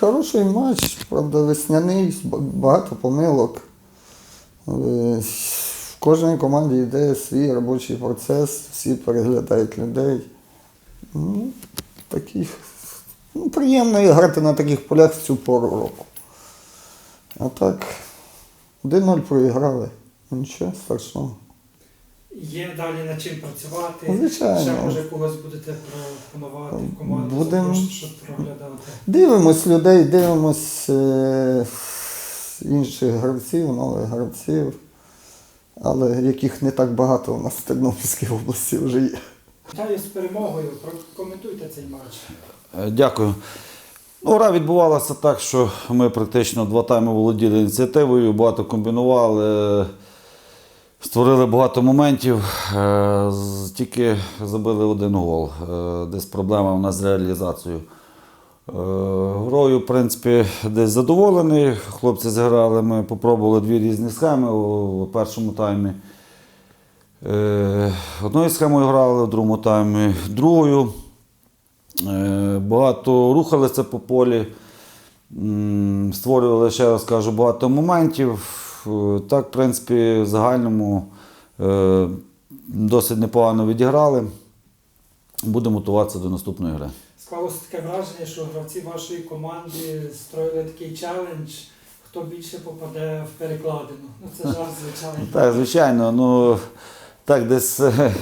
Хороший матч, правда, весняний, багато помилок. В кожній команді йде свій робочий процес, всі переглядають людей. Ну, таких, ну, приємно грати на таких полях в цю пору року. А так, 1-0 проіграли. Нічого страшного. Є далі над чим працювати. Звичайно. Ще може когось будете пропонувати в команду, Будем- щоб проглядати. Дивимось людей, дивимось е, інших гравців, нових гравців, але яких не так багато у нас в Тернопільській області вже є. Вітаю з перемогою. Прокоментуйте цей матч. Е, Дякую. Ну, гра відбувалася так, що ми практично два тайми володіли ініціативою, багато комбінували, створили багато моментів, е, тільки забили один гол. Е, Десь проблема в нас з реалізацією. Е, Грою, в принципі, десь задоволений. Хлопці зіграли, ми попробували дві різні схеми у першому таймі. Одною схемою грали, в другому таймі другою. Багато рухалися по полі, створювали, ще раз кажу, багато моментів. Е, Так, в принципі, в загальному е, досить непогано відіграли. Будемо готуватися до наступної гри. Склалося таке враження, що гравці вашої команди строїли такий челендж, хто більше попаде в перекладину. Ну це жарт, звичайно. Так, звичайно, ну так десь е,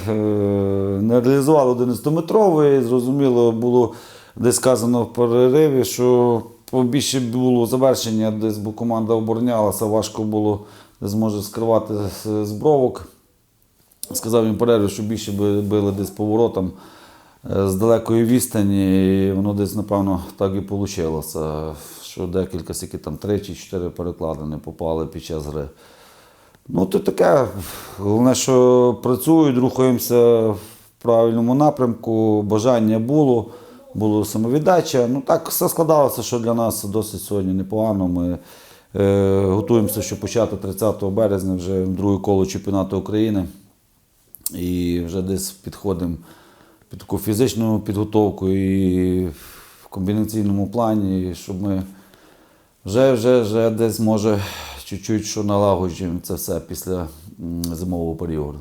не реалізували 11-метровий. Зрозуміло, було десь сказано в перериві, що більше було завершення, десь бо команда оборонялася, важко було десь може скривати з- з бровок. Сказав їм перерві, що більше би- били десь поворотом е, з далекої відстані, і воно десь, напевно, так і вийшло. Що декілька, скільки там три чи чотири перекладини попали під час гри. Ну, то таке. Головне, що працюють, рухаємося в правильному напрямку, бажання було, було самовіддача. Ну так все складалося, що для нас досить сьогодні непогано. Ми е, готуємося, щоб почати 30 березня вже друге коло чемпіонату України. І вже десь підходимо під таку фізичну підготовку і в комбінаційному плані, щоб ми вже, вже, вже десь може чуть-чуть що налагоджуємо це все після зимового періоду.